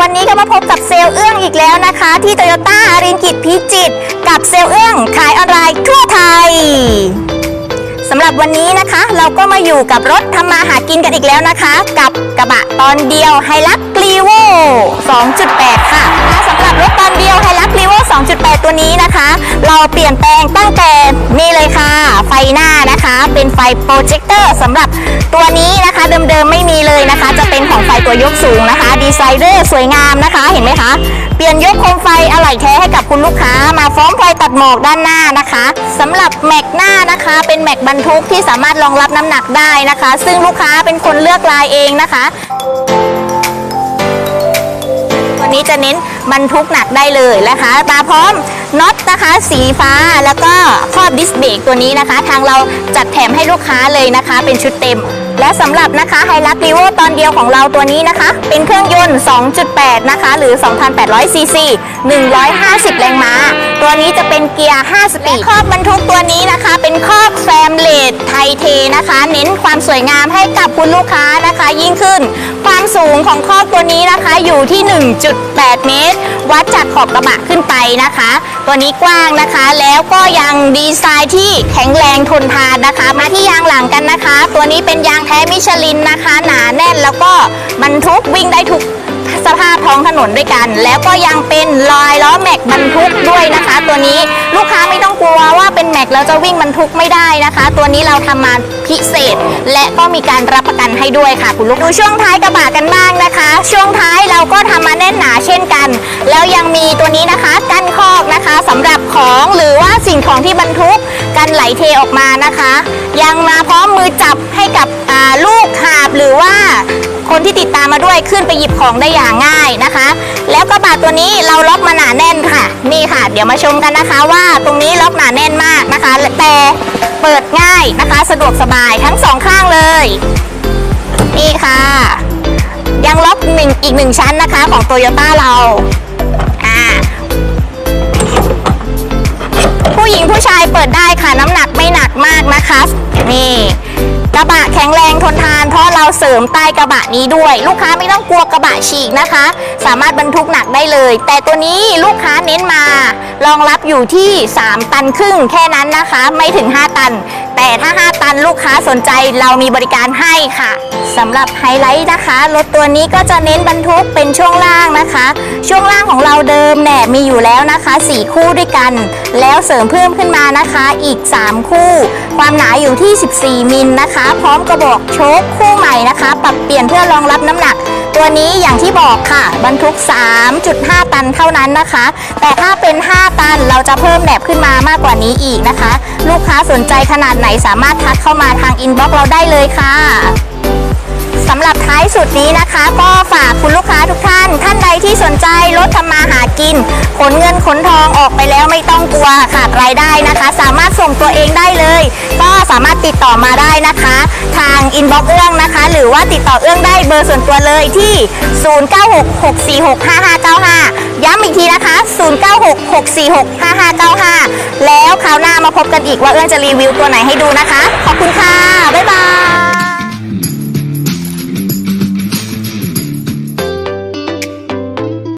วันนี้ก็มาพบกับเซลล์เอื้องอีกแล้วนะคะ ที่โตโยต้าอารินกิจพิจิตกับเซลล์เอื้องขายออนไลน์ทั่วไทยสำหรับวันนี้นะคะ เราก็มาอยู่กับรถทำมาหากินกันอีกแล้วนะคะ กับกระบะตอนเดียวไฮลักกลีโว2.8 ค่ะสำหรับรถตอนเดียวไฮลักกลีโว2.8 ตัวนี้นะคะ เราเปลี่ยนแปลงตั้งแต่นี่เลยค่ะ ไฟหน้านะคะ เป็นไฟโปรเจคเตอร์สำหรับตัวนี้นะคะเดิมๆไม่มีเลยนะคะ จะเป็นของไฟตัวยกสูงนะคะ ดีไซเนอร์สวยงามนะคะเห็นไหมคะ เปลี่ยนยกโคมไฟอะไหล่แท้ให้กับคุณลูกค้า มาพร้อมไฟตัดหมอกด้านหน้านะคะสำหรับแม็กหน้านะคะ เป็นแม็กบรรทุกที่สามารถรองรับน้ำหนักได้นะคะ ซึ่งลูกค้าเป็นคนเลือกลายเองนะคะตัวนี้จะเน้นบรรทุกหนักได้เลยนะคะมาพร้อม น็อตนะคะสีฟ้าแล้วก็ครอบดิสเบรกตัวนี้นะคะ ทางเราจัดแถมให้ลูกค้าเลยนะคะ เป็นชุดเต็ม และสำหรับนะคะไฮลักรีโวตอนเดียวของเราตัวนี้นะคะ เป็นเครื่องยนต์ 2.8 นะคะ หรือ 2,800 ซีซี 150 แรงม้า ตัวนี้จะเป็นเกียร์ 5 สปีดครอบบรรทุกตัวนี้นะคะ เป็นครอบแฟมเลดไทเทนะคะ เน้นความสวยงามให้กับคุณลูกค้านะคะ ยิ่งขึ้น ความสูงของครอบตัวนี้นะคะอยู่ที่ 1.8 เมตร วัดจากขอบกระบะขึ้นไปนะคะ ตัวนี้กว้างนะคะ แล้วก็ยังดีไซน์ที่แข็งแรงทนทานนะคะ มาที่ยางหลังกันนะคะ ตัวนี้เป็นยางท้มิชลินนะคะ หนาแน่นแล้วก็บรรทุกวิ่งได้ทุกสภาพท้องถนนด้วยกัน แล้วก็ยังเป็นลายล้อแม็กบรรทุกด้วยนะคะ ตัวนี้ลูกค้าไม่ต้องกลัวว่าเป็นแม็กแล้วจะวิ่งบรรทุกไม่ได้นะคะ ตัวนี้เราทำมาพิเศษ และก็มีการรับประกันให้ด้วยค่ะ คุณลูกดูช่วงท้ายกระบะกันบ้างนะคะ ช่วงท้ายเราก็ทำมาแน่นหนาเช่นกัน แล้วยังมีตัวนี้นะคะกั้นคอกนะคะสำหรับของหรือว่าสิ่งของที่บรรทุก กันไหลเทออกมานะคะ ยังมาพร้อมมือจับให้กับลูกหาบหรือว่าคนที่ติดตามมาด้วยขึ้นไปหยิบของได้อย่างง่ายนะคะ แล้วกระบะตัวนี้เราล็อกมาหนาแน่นค่ะ นี่ค่ะ เดี๋ยวมาชมกันนะคะว่าตรงนี้ล็อกหนาแน่นมากนะคะ แต่เปิดง่ายนะคะ สะดวกสบายทั้งสองข้างเลย นี่ค่ะ ยังล็อกหนึ่งอีกหนึ่งชั้นนะคะของโตโยต้าเรา ผู้ชายเปิดได้ค่ะน้ำหนักไม่หนักมากนะคะ นี่กระบะแข็งแรงทนทาน เพราะเราเสริมใต้กระบะนี้ด้วย ลูกค้าไม่ต้องกลัวกระบะฉีกนะคะ สามารถบรรทุกหนักได้เลย แต่ตัวนี้ลูกค้าเน้นมารองรับอยู่ที่ 3 ตันครึ่งแค่นั้นนะคะ ไม่ถึง 5 ตัน แต่ถ้า 5 ตันลูกค้าสนใจเรามีบริการให้ค่ะสำหรับไฮไลท์นะคะ รถตัวนี้ก็จะเน้นบรรทุกเป็นช่วงล่างนะคะ ช่วงล่างของเราเดิมแหนบมีอยู่แล้วนะคะ 4 คู่ด้วยกัน แล้วเสริมเพิ่มขึ้นมานะคะอีก 3 คู่ ความหนาอยู่ที่ 14 มิลนะคะ พร้อมกระบอกโชคคู่ใหม่นะคะ ปรับเปลี่ยนเพื่อรองรับน้ำหนัก ตัวนี้อย่างที่บอกค่ะ บรรทุก 3.5 ตันเท่านั้นนะคะ แต่ถ้าเป็น 5 ตันเราจะเพิ่มแหนบขึ้นมามากกว่านี้อีกนะคะ ลูกค้าสนใจขนาดไหนสามารถทักเข้ามาทางอินบ็อกซ์เราได้เลยค่ะสำหรับท้ายสุดนี้นะคะ ก็ฝากคุณลูกค้าทุกท่านท่านใด ที่สนใจรถทำมาหากิน ขนเงินขนทองออกไปแล้วไม่ต้องกลัวขาดรายได้นะคะ สามารถส่งตัวเองได้เลย ก็สามารถติดต่อมาได้นะคะ ทางอินบ็อกซ์เอื้องนะคะ หรือว่าติดต่อเอื้องได้เบอร์ส่วนตัวเลยที่ 0966465595 ย้ำอีกทีนะคะ 0966465595 แล้วคราวหน้ามาพบกันอีกว่าเอื้องจะรีวิวตัวไหนให้ดูนะคะ ขอบคุณค่ะ